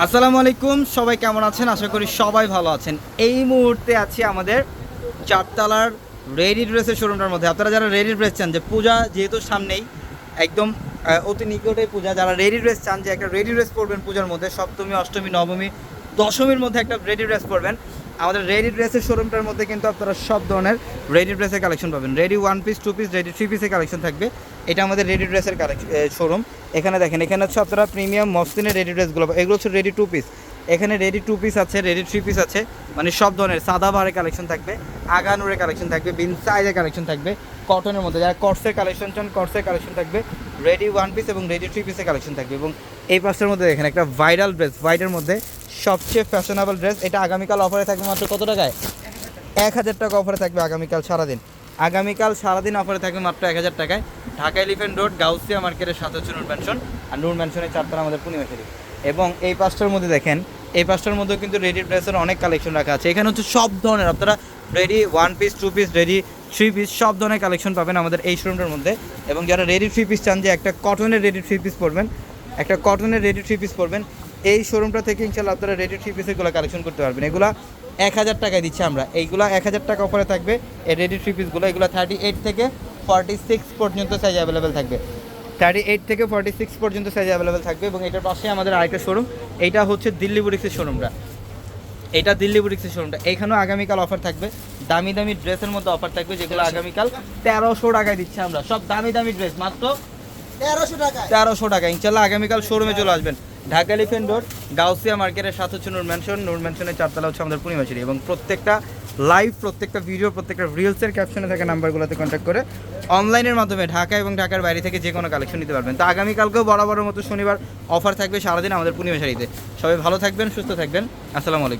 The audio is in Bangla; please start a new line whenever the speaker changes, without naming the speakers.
আসসালামু আলাইকুম, সবাই কেমন আছেন? আশা করি সবাই ভালো আছেন। এই মুহূর্তে আছি আমাদের চারতলার রেডি ড্রেসের শোরুমটার মধ্যে। আপনারা যারা রেডি ড্রেস চান, যে পূজা যেহেতু সামনেই, একদম অতি নিকটে পূজা, যারা রেডি ড্রেস চান, যে একটা রেডি ড্রেস পরবেন পূজার মধ্যে, সপ্তমী, অষ্টমী, নবমী, দশমীর মধ্যে একটা রেডি ড্রেস পরবেন। আমাদের রেডি ড্রেসের শোরুমটার মধ্যে কিন্তু আপনারা সব ধরনের রেডি ড্রেসের কালেকশন পাবেন। Ready one piece two piece ready three পিসের কালেকশন থাকবে। এটা আমাদের রেডি ড্রেসের কালেকশন শোরুম। এখানে দেখেন, এখানে হচ্ছে আপনারা প্রিমিয়াম মসলিনের রেডি ড্রেসগুলো এগুলো হচ্ছে রেডি টু পিস এখানে রেডি টু পিস আছে, রেডি থ্রি পিস আছে। মানে সব ধরনের সাদা বাহারের কালেকশন থাকবে, আগানুরের কালেকশন থাকবে, বিন সাইজের কালেকশন থাকবে, কটনের মধ্যে যারা কটসের কালেকশন চান কটসের কালেকশন থাকবে রেডি ওয়ান পিস এবং রেডি থ্রি পিসের কালেকশন থাকবে। এবং এই পাশের মধ্যে দেখেন একটা ভাইরাল ড্রেস হোয়াইটের মধ্যে সবচেয়ে ফ্যাশনেবল ড্রেস এটা আগামীকাল অফারে থাকবে মাত্র কত টাকায়? এক হাজার টাকা অফারে থাকবে আগামীকাল সারাদিন। আগামীকাল সারাদিন অফারে থাকবে মাত্র এক হাজার টাকায়। ঢাকা এলিফেন্ট রোড গাউসিয়া মার্কেটের সাথে হচ্ছে নূর ম্যানশন আর নূর ম্যানশনের চারতলা আমাদের পূর্ণিমা শরীফ এবং এই পাঁচটার মধ্যে দেখেন, এই পাঁচটার মধ্যেও কিন্তু রেডি ড্রেসের অনেক কালেকশন রাখা আছে। এখানে হচ্ছে সব ধরনের, আপনারা ready one piece two piece ready three piece সব ধরনের কালেকশন পাবেন আমাদের এই শোরুমটার মধ্যে। এবং যারা রেডি থ্রি পিস চান যে একটা কটনের রেডি থ্রি পিস পরবেন, একটা কটনের রেডি থ্রি পিস পরবেন এই শোরুমটা থেকে ইনশাল্লাহ আপনারা রেডি থ্রি পিসেরগুলো কালেকশন করতে পারবেন। এগুলা এক হাজার টাকায় দিচ্ছি আমরা। এইগুলো এক হাজার টাকা অফারে থাকবে। এই রেডি থ্রি পিসগুলো এগুলো থার্টি এইট থেকে ফর্টি সিক্স পর্যন্ত সাইজ অ্যাভেলেবেল থাকবে। থার্টি এইট থেকে ফর্টি সিক্স পর্যন্ত সাইজ অ্যাভেলেবেল থাকবে এবং এটার পাশে আমাদের আরেকটা শোরুম এইটা হচ্ছে দিল্লি বুটিক্সের শোরুমটা এটা দিল্লি বুটিক্সের শোরুমটা এইখানেও আগামীকাল অফার থাকবে। দামি দামি ড্রেসের মধ্যে অফার থাকবে যেগুলো আগামীকাল তেরোশো টাকায় দিচ্ছে আমরা। সব দামি দামি ড্রেস মাত্র
তেরোশো টাকা
তেরোশো টাকা ইনশাল্লাহ আগামীকাল শোরুমে চলে আসবেন। ঢাকা এলিফেন্ট রোড গাউসিয়া মার্কেটের সাথে হচ্ছে নূর ম্যানশন নূর ম্যানশনের চারতলা হচ্ছে আমাদের পূর্ণিমাশিরি এবং প্রত্যেকটা লাইভ প্রত্যেকটা ভিডিও প্রত্যেকটা রিলসের ক্যাপশনে থাকা নাম্বারগুলোতে কন্ট্যাক্ট করে অনলাইনের মাধ্যমে ঢাকা এবং ঢাকার বাইরে থেকে যে কোনো কালেকশন নিতে পারবেন। তো আগামীকালকেও বরাবরের মতো শনিবার অফার থাকবে সারাদিন আমাদের পূর্ণিমাশারিতে সবাই ভালো থাকবেন, সুস্থ থাকবেন। আসসালামু আলাইকুম।